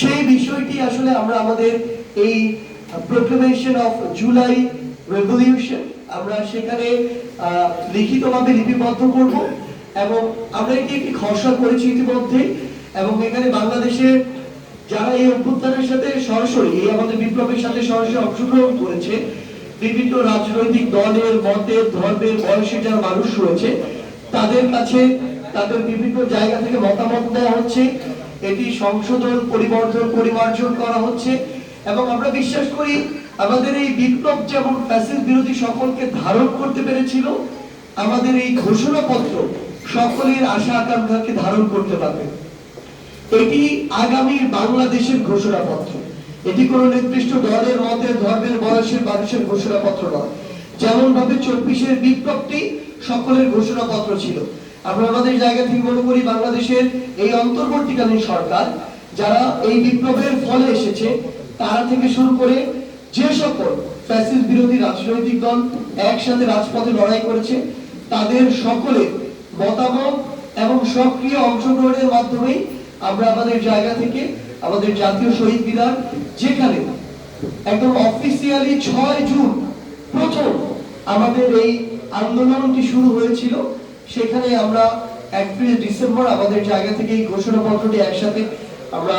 সেই বিষয়টি আসলে আমরা আমাদের এই প্রোক্লেমেশন অফ জুলাই রেভলিউশন আমরা সেখানে লিখিতভাবে লিপিবদ্ধ করব এবং আমরা এটি একটি খসড়া করেছি ইতিমধ্যে এবং এখানে বাংলাদেশের যারা এই অভ্যুত্থানের সাথে সরাসরি, এই আমাদের বিপ্লবের সাথে সরাসরি অংশগ্রহণ করেছে, বিভিন্ন রাজনৈতিক দলের, মতের, ধর্মের বয়সে যারা মানুষ রয়েছে, তাদের কাছে, তাদের বিভিন্ন জায়গা থেকে মতামত দেওয়া হচ্ছে। এটি সংশোধন, পরিবর্তন, পরিমার্জন করা হচ্ছে। এবং আমরা বিশ্বাস করি আমাদের এই বিপ্লব যেমন ফ্যাসিস বিরোধী সকলকে ধারণ করতে পেরেছিল, আমাদের এই ঘোষণাপত্র সকলের আশা আকাঙ্ক্ষাকে ধারণ করতে পারবে। এটি আগামীর বাংলাদেশের ঘোষণাপত্র। এটি কোনো নির্দিষ্ট দলের মতের ধর্মের, বয়সের, মানুষের ঘোষণাপত্র নয়। যেমন ভাবে চব্বিশের বিপ্লবটি সকলের ঘোষণাপত্র ছিল। আমরা আমাদের জায়গা থেকে মনে করি বাংলাদেশের এই অন্তর্বর্তীকালীন সরকার, যারা এই বিপ্লবের ফলে এসেছে, তারা থেকে শুরু করে যে সকল ফ্যাসিস্ট বিরোধী রাজনৈতিক দল একসাথে রাজপথে লড়াই করেছে, তাদের সকলের মতামত এবং সক্রিয় অংশগ্রহণের মাধ্যমেই আমরা আমাদের জায়গা থেকে আমাদের জাতীয় শহীদ বিধান যেখানে একদম অফিসিয়ালি ছয় জুন প্রথম আমাদের এই আন্দোলনটি শুরু হয়েছিল সেখানে আমরা একত্রিশ ডিসেম্বর আমাদের জায়গা থেকে এই ঘোষণাপত্রটি একসাথে আমরা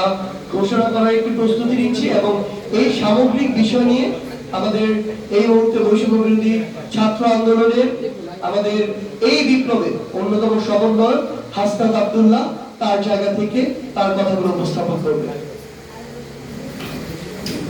ঘোষণা করার একটি প্রস্তুতি নিচ্ছি এবং এই সামগ্রিক বিষয় নিয়ে আমাদের এই মুহূর্তে বিরোধী ছাত্র আন্দোলনের আমাদের এই বিপ্লবের অন্যতম সমন্বয় হাসনাত আব্দুল্লাহ তার জায়গা থেকে তার কথাগুলো উপস্থাপন করবে